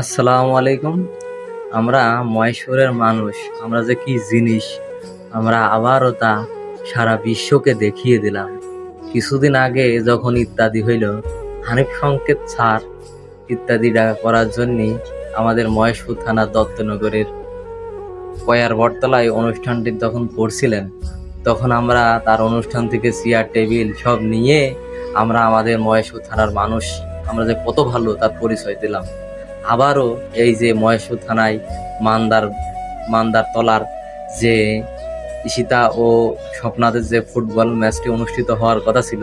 আসসালামু আলাইকুম। আমরা মহেশ্বরের মানুষ, আমরা যে কি জিনিস, আমরা আবারও তা সারা বিশ্বকে দেখিয়ে দিলাম। কিছুদিন আগে যখন ইত্যাদি হইল, হানিফ সংকেত ছাড় ইত্যাদিটা করার জন্যে আমাদের মহেশপুর থানা দত্তনগরের কয়ার বটতলায় অনুষ্ঠানটি তখন করছিলেন। তখন আমরা তার অনুষ্ঠান থেকে চেয়ার, টেবিল সব নিয়ে আমরা আমাদের মহেশপুর থানার মানুষ, আমরা যে কত ভালো তার পরিচয় দিলাম। আবারও এই যে মহেশপুর থানায় মান্দার মান্দার তলার যে ঈশিতা ও স্বপ্নাদের যে ফুটবল ম্যাচটি অনুষ্ঠিত হওয়ার কথা ছিল,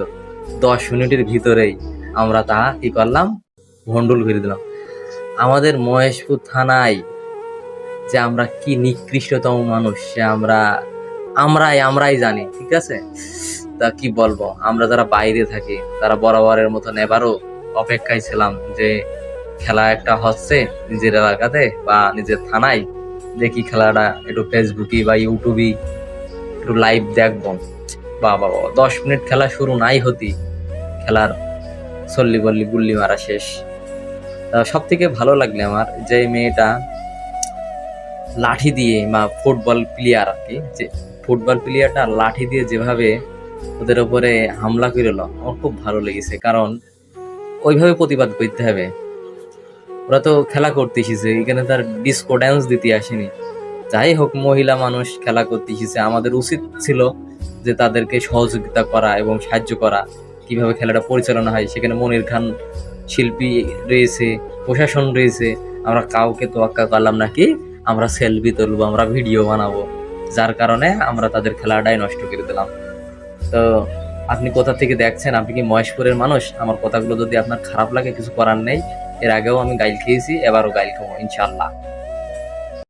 দশ মিনিটের ভিতরেই আমরা তা কি করলাম? ভণ্ডুল ঘিরে দিলাম। আমাদের মহেশপুর থানায় যে আমরা কি নিকৃষ্টতম মানুষ, সে আমরা, আমরাই আমরাই জানি, ঠিক আছে? তা কি বলব? আমরা যারা বাইরে থাকি, তারা বরাবরের মতন এবারও অপেক্ষায় ছিলাম যে খেলা একটা হচ্ছে নিজের এলাকাতে বা নিজের থানায় দেখি খেলাটা একটু ফেসবুকে বা ইউটিউবে একটু লাইভ দেখব। বাবা বাবা দশ মিনিট খেলা শুরু নাই হতি খেলার চল্লি বল্লি গুল্লি মারা শেষ। সব থেকে ভালো লাগলে আমার যে মেয়েটা লাঠি দিয়ে বা ফুটবল প্লেয়ার আর কি, যে ফুটবল প্লেয়ারটা লাঠি দিয়ে যেভাবে ওদের ওপরে হামলা করল, আমার খুব ভালো লেগেছে। কারণ ওইভাবে প্রতিবাদ করতে হবে। ওরা তো খেলা করতে এসেছে এখানে তার ডিস্কো ড্যান্স দিতে আসেনি। যাই হোক, মহিলা মানুষ খেলা করতে এসেছে আমাদের উচিত ছিল যে তাদেরকে সহযোগিতা করা এবং সাহায্য করা, কীভাবে খেলাটা পরিচালনা হয়। সেখানে মনির খান শিল্পী রয়েছে, প্রশাসন রয়েছে, আমরা কাউকে তোয়াক্কা করলাম নাকি? আমরা সেলফি তুলবো, আমরা ভিডিও বানাবো। যার কারণে আমরা তাদের খেলাটাই নষ্ট করে দিলাম। তো আপনি কোথা থেকে দেখছেন? আপনি কি মহেশপুরের মানুষ? আমার কথাগুলো যদি আপনার খারাপ লাগে, কিছু করার নেই। এর আগেও আমি গাইল খেয়েছি এবারও গাইল খাব ইনশাল্লাহ